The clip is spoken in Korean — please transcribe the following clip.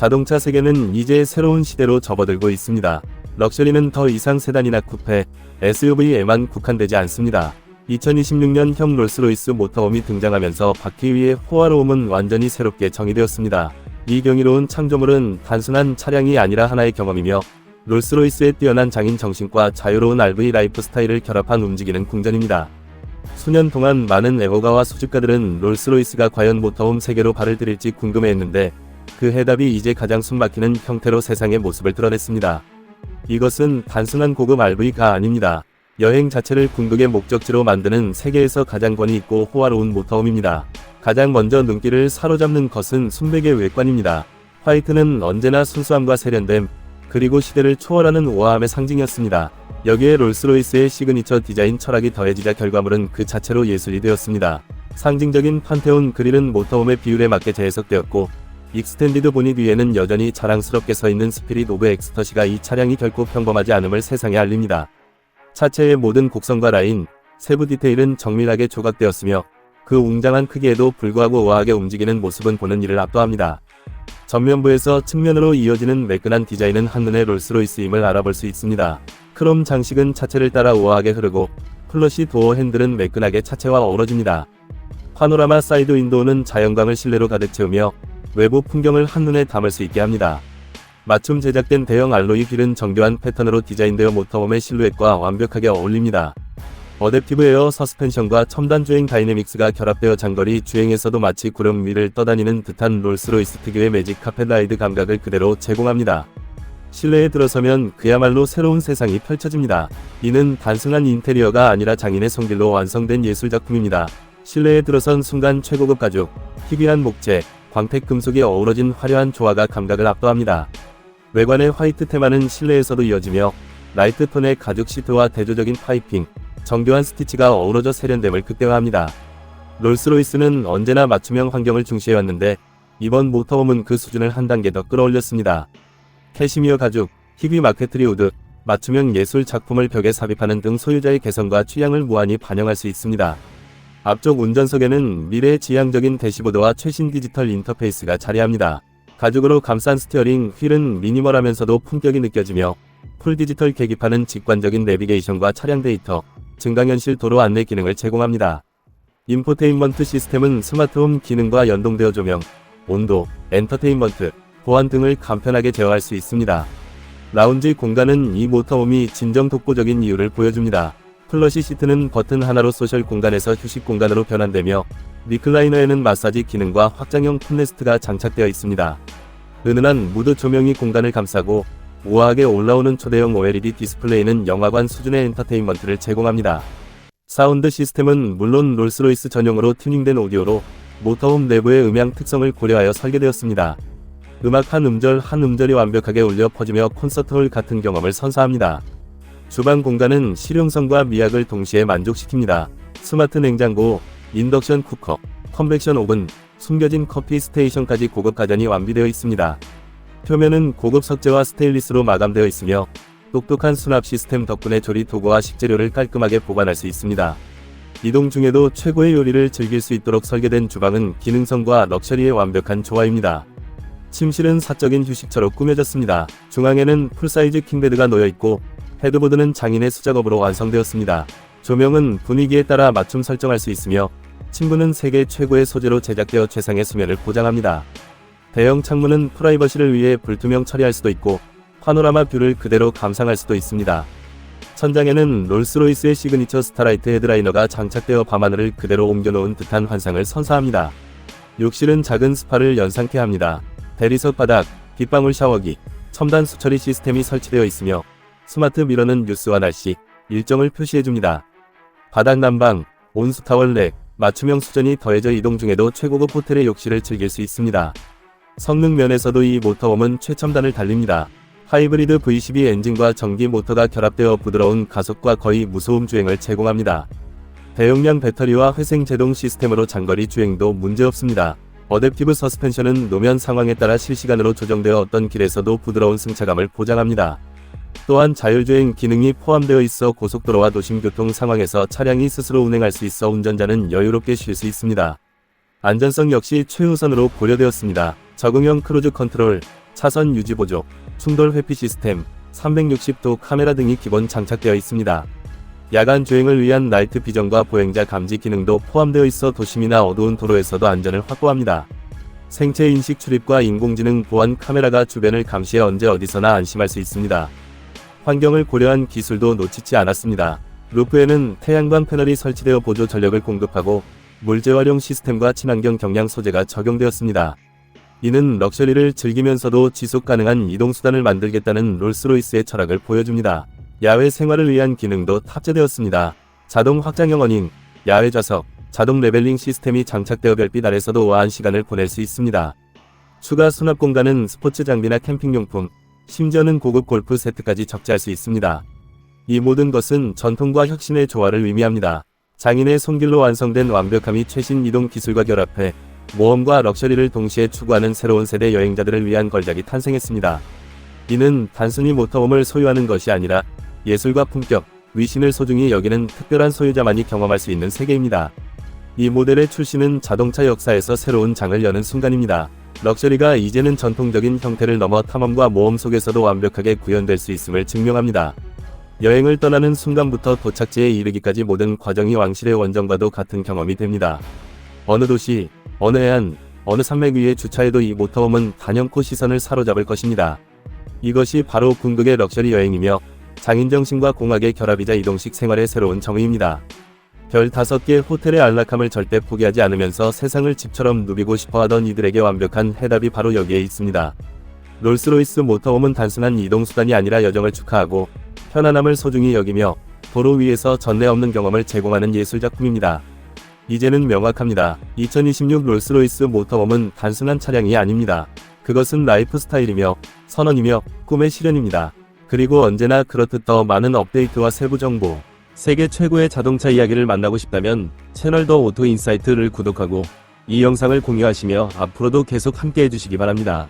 자동차 세계는 이제 새로운 시대로 접어들고 있습니다. 럭셔리는 더 이상 세단이나 쿠페, SUV에만 국한되지 않습니다. 2026년 형 롤스로이스 모터홈이 등장하면서 바퀴 위의 호화로움은 완전히 새롭게 정의되었습니다. 이 경이로운 창조물은 단순한 차량이 아니라 하나의 경험이며 롤스로이스의 뛰어난 장인 정신과 자유로운 RV 라이프 스타일을 결합한 움직이는 궁전입니다. 수년 동안 많은 애호가와 수집가들은 롤스로이스가 과연 모터홈 세계로 발을 들일지 궁금해했는데 그 해답이 이제 가장 숨막히는 형태로 세상의 모습을 드러냈습니다. 이것은 단순한 고급 RV가 아닙니다. 여행 자체를 궁극의 목적지로 만드는 세계에서 가장 권위 있고 호화로운 모터홈입니다. 가장 먼저 눈길을 사로잡는 것은 순백의 외관입니다. 화이트는 언제나 순수함과 세련됨, 그리고 시대를 초월하는 우아함의 상징이었습니다. 여기에 롤스로이스의 시그니처 디자인 철학이 더해지자 결과물은 그 자체로 예술이 되었습니다. 상징적인 판테온 그릴은 모터홈의 비율에 맞게 재해석되었고 익스텐디드 보닛 위에는 여전히 자랑스럽게 서 있는 스피릿 오브 엑스터시가 이 차량이 결코 평범하지 않음을 세상에 알립니다. 차체의 모든 곡선과 라인, 세부 디테일은 정밀하게 조각되었으며 그 웅장한 크기에도 불구하고 우아하게 움직이는 모습은 보는 이를 압도합니다. 전면부에서 측면으로 이어지는 매끈한 디자인은 한눈에 롤스로이스임을 알아볼 수 있습니다. 크롬 장식은 차체를 따라 우아하게 흐르고 플러시 도어 핸들은 매끈하게 차체와 어우러집니다. 파노라마 사이드 윈도우는 자연광을 실내로 가득 채우며 외부 풍경을 한눈에 담을 수 있게 합니다. 맞춤 제작된 대형 알로이 휠은 정교한 패턴으로 디자인되어 모터홈의 실루엣과 완벽하게 어울립니다. 어댑티브 에어 서스펜션과 첨단 주행 다이내믹스가 결합되어 장거리 주행에서도 마치 구름 위를 떠다니는 듯한 롤스로이스 특유의 매직 카펫 라이드 감각을 그대로 제공합니다. 실내에 들어서면 그야말로 새로운 세상이 펼쳐집니다. 이는 단순한 인테리어가 아니라 장인의 손길로 완성된 예술작품입니다. 실내에 들어선 순간 최고급 가죽, 희귀한 목재, 광택 금속이 어우러진 화려한 조화가 감각을 압도합니다. 외관의 화이트 테마는 실내에서도 이어지며 라이트 톤의 가죽 시트와 대조적인 파이핑, 정교한 스티치가 어우러져 세련됨을 극대화합니다. 롤스로이스는 언제나 맞춤형 환경을 중시해왔는데 이번 모터홈은 그 수준을 한 단계 더 끌어올렸습니다. 캐시미어 가죽, 희귀 마케트리 우드, 맞춤형 예술 작품을 벽에 삽입하는 등 소유자의 개성과 취향을 무한히 반영할 수 있습니다. 앞쪽 운전석에는 미래의 지향적인 대시보드와 최신 디지털 인터페이스가 자리합니다. 가죽으로 감싼 스티어링 휠은 미니멀하면서도 품격이 느껴지며 풀 디지털 계기판은 직관적인 내비게이션과 차량 데이터, 증강현실 도로 안내 기능을 제공합니다. 인포테인먼트 시스템은 스마트홈 기능과 연동되어 조명, 온도, 엔터테인먼트, 보안 등을 간편하게 제어할 수 있습니다. 라운지 공간은 이 모터홈이 진정 독보적인 이유를 보여줍니다. 플러시 시트는 버튼 하나로 소셜 공간에서 휴식 공간으로 변환되며 리클라이너에는 마사지 기능과 확장형 풋레스트가 장착되어 있습니다. 은은한 무드 조명이 공간을 감싸고 우아하게 올라오는 초대형 OLED 디스플레이는 영화관 수준의 엔터테인먼트를 제공합니다. 사운드 시스템은 물론 롤스로이스 전용으로 튜닝된 오디오로 모터홈 내부의 음향 특성을 고려하여 설계되었습니다. 음악 한 음절 한 음절이 완벽하게 울려 퍼지며 콘서트홀 같은 경험을 선사합니다. 주방 공간은 실용성과 미학을 동시에 만족시킵니다. 스마트 냉장고, 인덕션 쿠커, 컨벡션 오븐, 숨겨진 커피 스테이션까지 고급 가전이 완비되어 있습니다. 표면은 고급 석재와 스테인리스로 마감되어 있으며 똑똑한 수납 시스템 덕분에 조리 도구와 식재료를 깔끔하게 보관할 수 있습니다. 이동 중에도 최고의 요리를 즐길 수 있도록 설계된 주방은 기능성과 럭셔리의 완벽한 조화입니다. 침실은 사적인 휴식처로 꾸며졌습니다. 중앙에는 풀사이즈 킹베드가 놓여 있고 헤드보드는 장인의 수작업으로 완성되었습니다. 조명은 분위기에 따라 맞춤 설정할 수 있으며 침구는 세계 최고의 소재로 제작되어 최상의 수면을 보장합니다. 대형 창문은 프라이버시를 위해 불투명 처리할 수도 있고 파노라마 뷰를 그대로 감상할 수도 있습니다. 천장에는 롤스로이스의 시그니처 스타라이트 헤드라이너가 장착되어 밤하늘을 그대로 옮겨놓은 듯한 환상을 선사합니다. 욕실은 작은 스파를 연상케 합니다. 대리석 바닥, 빗방울 샤워기, 첨단 수처리 시스템이 설치되어 있으며 스마트 미러는 뉴스와 날씨, 일정을 표시해줍니다. 바닥 난방, 온수 타월 렉, 맞춤형 수전이 더해져 이동 중에도 최고급 호텔의 욕실을 즐길 수 있습니다. 성능 면에서도 이 모터홈은 최첨단을 달립니다. 하이브리드 V12 엔진과 전기 모터가 결합되어 부드러운 가속과 거의 무소음 주행을 제공합니다. 대용량 배터리와 회생 제동 시스템으로 장거리 주행도 문제없습니다. 어댑티브 서스펜션은 노면 상황에 따라 실시간으로 조정되어 어떤 길에서도 부드러운 승차감을 보장합니다. 또한 자율주행 기능이 포함되어 있어 고속도로와 도심교통 상황에서 차량이 스스로 운행할 수 있어 운전자는 여유롭게 쉴 수 있습니다. 안전성 역시 최우선으로 고려되었습니다. 적응형 크루즈 컨트롤, 차선 유지 보조, 충돌 회피 시스템, 360도 카메라 등이 기본 장착되어 있습니다. 야간 주행을 위한 나이트 비전과 보행자 감지 기능도 포함되어 있어 도심이나 어두운 도로에서도 안전을 확보합니다. 생체 인식 출입과 인공지능 보안 카메라가 주변을 감시해 언제 어디서나 안심할 수 있습니다. 환경을 고려한 기술도 놓치지 않았습니다. 루프에는 태양광 패널이 설치되어 보조 전력을 공급하고 물 재 활용 시스템과 친환경 경량 소재가 적용되었습니다. 이는 럭셔리를 즐기면서도 지속 가능한 이동 수단을 만들겠다는 롤스로이스의 철학을 보여줍니다. 야외 생활을 위한 기능도 탑재되었습니다. 자동 확장형 어닝, 야외 좌석, 자동 레벨링 시스템이 장착되어 별빛 아래서도 우아한 시간을 보낼 수 있습니다. 추가 수납 공간은 스포츠 장비나 캠핑용품, 심지어는 고급 골프 세트까지 적재할 수 있습니다. 이 모든 것은 전통과 혁신의 조화를 의미합니다. 장인의 손길로 완성된 완벽함이 최신 이동 기술과 결합해 모험과 럭셔리를 동시에 추구하는 새로운 세대 여행자들을 위한 걸작이 탄생했습니다. 이는 단순히 모터홈을 소유하는 것이 아니라 예술과 품격, 위신을 소중히 여기는 특별한 소유자만이 경험할 수 있는 세계입니다. 이 모델의 출시는 자동차 역사에서 새로운 장을 여는 순간입니다. 럭셔리가 이제는 전통적인 형태를 넘어 탐험과 모험 속에서도 완벽하게 구현될 수 있음을 증명합니다. 여행을 떠나는 순간부터 도착지에 이르기까지 모든 과정이 왕실의 원정과도 같은 경험이 됩니다. 어느 도시, 어느 해안, 어느 산맥 위에 주차해도 이 모터홈은 단연코 시선을 사로잡을 것입니다. 이것이 바로 궁극의 럭셔리 여행이며 장인정신과 공학의 결합이자 이동식 생활의 새로운 정의입니다. 별 다섯 개 호텔의 안락함을 절대 포기하지 않으면서 세상을 집처럼 누비고 싶어 하던 이들에게 완벽한 해답이 바로 여기에 있습니다. 롤스로이스 모터홈은 단순한 이동수단이 아니라 여정을 축하하고 편안함을 소중히 여기며 도로 위에서 전례 없는 경험을 제공하는 예술작품입니다. 이제는 명확합니다. 2026 롤스로이스 모터홈은 단순한 차량이 아닙니다. 그것은 라이프 스타일이며 선언이며 꿈의 실현입니다. 그리고 언제나 그렇듯 더 많은 업데이트와 세부 정보, 세계 최고의 자동차 이야기를 만나고 싶다면 채널 더 오토 인사이트를 구독하고 이 영상을 공유하시며 앞으로도 계속 함께 해주시기 바랍니다.